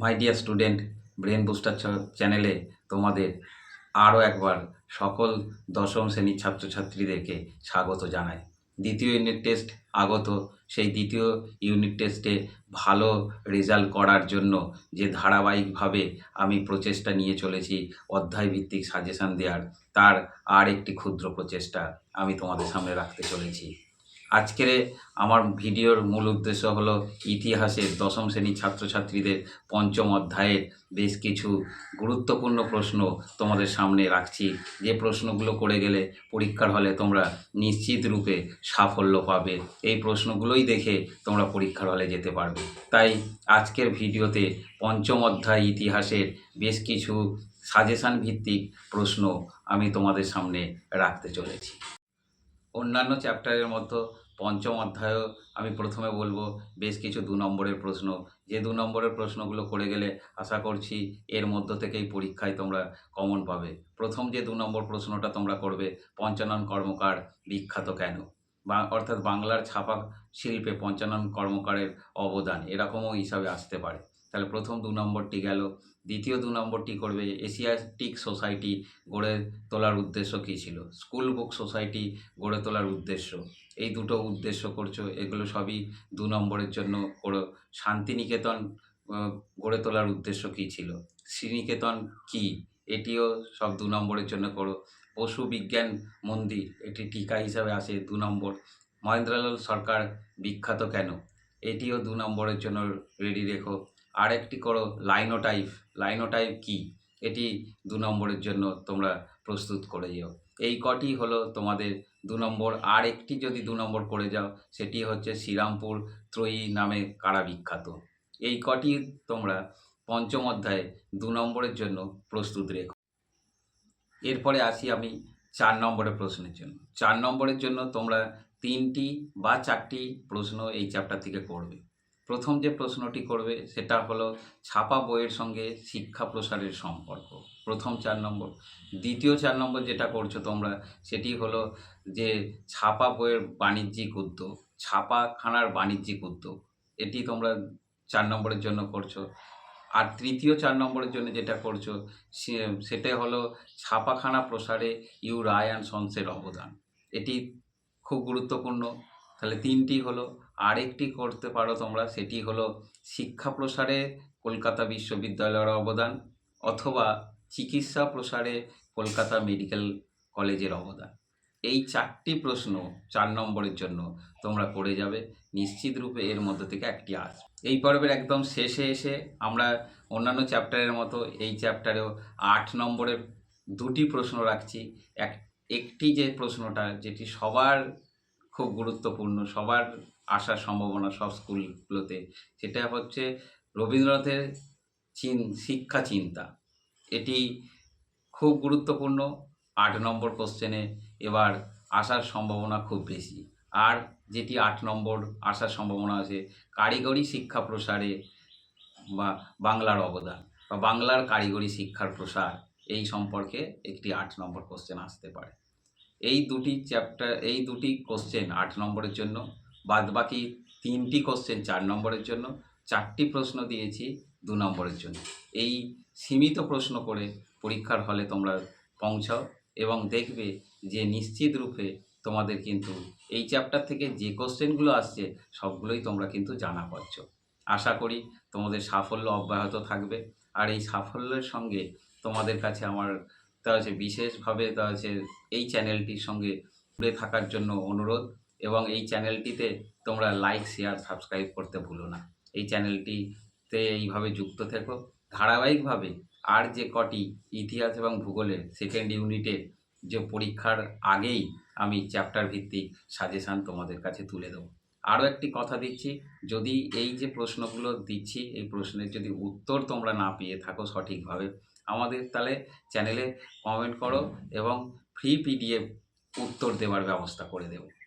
My dear student brain booster চ্যানেলে তোমাদের আরও একবার সকল দশম শ্রেণির ছাত্রছাত্রীদেরকে স্বাগত জানাই। দ্বিতীয় ইউনিট টেস্ট আগত। সেই দ্বিতীয় ইউনিট টেস্টে ভালো রেজাল্ট করার জন্য যে ধারাবাহিকভাবে আমি প্রচেষ্টা নিয়ে চলেছি, অধ্যায়ভিত্তিক সাজেশান দেওয়ার, তার আর একটি ক্ষুদ্র প্রচেষ্টা আমি তোমাদের সামনে রাখতে চলেছি। আজকের আমার ভিডিওর মূল উদ্দেশ্য হলো ইতিহাসের দশম শ্রেণির ছাত্রছাত্রীদের পঞ্চম অধ্যায়ের বেশ কিছু গুরুত্বপূর্ণ প্রশ্ন তোমাদের সামনে রাখছি। যে প্রশ্নগুলো করে গেলে পরীক্ষার হলে তোমরা নিশ্চিত রূপে সাফল্য পাবে। এই প্রশ্নগুলোই দেখে তোমরা পরীক্ষার হলে যেতে পারবে। তাই আজকের ভিডিওতে পঞ্চম অধ্যায় ইতিহাসের বেশ কিছু সাজেশান ভিত্তিক প্রশ্ন আমি তোমাদের সামনে রাখতে চলেছি। অন্যান্য চ্যাপ্টারের মতো পঞ্চম অধ্যায়ও আমি প্রথমে বলব, বেশ কিছু দু নম্বরের প্রশ্ন। যে দু নম্বরের প্রশ্নগুলো করে গেলে আশা করছি এর মধ্য থেকেই পরীক্ষায় তোমরা কমন পাবে। প্রথম যে দু নম্বর প্রশ্নটা তোমরা করবে, পঞ্চানন কর্মকার বিখ্যাত কেন? বা, অর্থাৎ বাংলার ছাপা শিল্পে পঞ্চানন কর্মকারের অবদান এরকমও হিসাবে আসতে পারে। তাহলে প্রথম দু নম্বরটি গেল। দ্বিতীয় দু নম্বরটি করবে এশিয়াটিক সোসাইটি গড়ে তোলার উদ্দেশ্য কী ছিল? স্কুল বুক সোসাইটি গড়ে তোলার উদ্দেশ্য। এই দুটো উদ্দেশ্য করছ, এগুলো সবই দু নম্বরের জন্য করো। শান্তিনিকেতন গড়ে তোলার উদ্দেশ্য কী ছিল? শ্রীনিকেতন কি? এটিও সব দু নম্বরের জন্য করো। পশু বিজ্ঞান মন্দির, এটি টিকা হিসাবে আসে দু নম্বর। মহেন্দ্রলাল সরকার বিখ্যাত কেন? এটিও দু নম্বরের জন্য রেডি রেখো। আরেকটি করো লাইনোটাইপ লাইনোটাইপ কি? এটি দু নম্বরের জন্য তোমরা প্রস্তুত করে যাও এই কটি হলো তোমাদের দু নম্বর। আর একটি যদি দু নম্বর করে যাও, সেটি হচ্ছে শ্রীরামপুর ত্রয়ী নামে কারা বিখ্যাত এই কটি তোমরা পঞ্চম অধ্যায়ে দু নম্বরের জন্য প্রস্তুত রেখো। এরপরে আসি আমি চার নম্বরের প্রশ্নের জন্য। চার নম্বরের জন্য তোমরা তিনটি বা চারটি প্রশ্ন এই চ্যাপ্টার থেকে করবে প্রথম যে প্রশ্নটি করবে সেটা হলো ছাপা বইয়ের সঙ্গে শিক্ষা প্রসারের সম্পর্ক। প্রথম চার নম্বর। দ্বিতীয় চার নম্বর যেটা করছ তোমরা সেটি হলো যে ছাপা বইয়ের বাণিজ্যিক উদ্যোগ, ছাপাখানার বাণিজ্যিক উদ্যোগ, এটি তোমরা চার নম্বরের জন্য করছ। আর তৃতীয় চার নম্বরের জন্য যেটা করছ সেটা হলো ছাপাখানা প্রসারে ইউ রায় অ্যান্ড সন্সের অবদান। এটি খুব গুরুত্বপূর্ণ। তাহলে তিনটি হলো। আরেকটি করতে পারো তোমরা, সেটি হলো শিক্ষা প্রসারে কলকাতা বিশ্ববিদ্যালয়ের অবদান অথবা চিকিৎসা প্রসারে কলকাতা মেডিকেল কলেজের অবদান। এই চারটি প্রশ্ন চার নম্বরের জন্য তোমরা করে যাবে। নিশ্চিত রূপে এর মধ্যে থেকে একটি আসবে এই পর্বের একদম শেষে এসে আমরা অন্যান্য চ্যাপ্টারের মতো এই চ্যাপ্টারেও আট নম্বরের দুটি প্রশ্ন রাখছি। এক, একটি যে প্রশ্নটা, যেটি সবার খুব গুরুত্বপূর্ণ, সবার আসার সম্ভাবনা সব স্কুলগুলোতে। সেটা হচ্ছে রবীন্দ্রনাথের চিন, শিক্ষা চিন্তা। এটি খুব গুরুত্বপূর্ণ, আট নম্বর কোশ্চেনে এবার আসার সম্ভাবনা খুব বেশি। আর যেটি আট নম্বর আসার সম্ভাবনা আছে, কারিগরি শিক্ষা প্রসারে বা বাংলার অবদান বা বাংলার কারিগরি শিক্ষার প্রসার, এই সম্পর্কে একটি আট নম্বর কোশ্চেন আসতে পারে। এই দুটি চ্যাপ্টার এই দুটি কোশ্চেন আট নম্বরের জন্য বাদ বাকি তিনটি কোশ্চেন চার নম্বরের জন্য, চারটি প্রশ্ন দিয়েছি দু নম্বরের জন্য। এই সীমিত প্রশ্ন করে পরীক্ষার হলে তোমরা পৌঁছাও এবং দেখবে যে নিশ্চিত রূপে তোমাদের কিন্তু এই চ্যাপ্টার থেকে যে কোশ্চেনগুলো আসছে, সবগুলোই তোমরা কিন্তু জানা পাচ্ছ। আশা করি তোমাদের সাফল্য অব্যাহত থাকবে। আর এই সাফল্যের সঙ্গে তোমাদের কাছে আমার তা হচ্ছে বিশেষভাবে তা হচ্ছে এই চ্যানেলটির সঙ্গে জুড়ে থাকার জন্য অনুরোধ এবং এই চ্যানেলটিতে তোমরা লাইক শেয়ার সাবস্ক্রাইব করতে ভুলো না। এই চ্যানেলটিতে এইভাবে যুক্ত থেকো। ধারাবাহিকভাবে আর যে কটি ইতিহাস এবং ভূগোলের সেকেন্ড ইউনিটের যে পরীক্ষার আগেই আমি চ্যাপ্টার ভিত্তিক সাজেশান তোমাদের কাছে তুলে দেবো। আরও একটি কথা দিচ্ছি, যদি এই যে প্রশ্নগুলো দিচ্ছি, এই প্রশ্নের যদি উত্তর তোমরা না পেয়ে থাকো সঠিকভাবে, আমাদের তাহলে চ্যানেলে কমেন্ট করো এবং ফ্রি পিডিএফ উত্তর দেওয়ার ব্যবস্থা করে দেবো।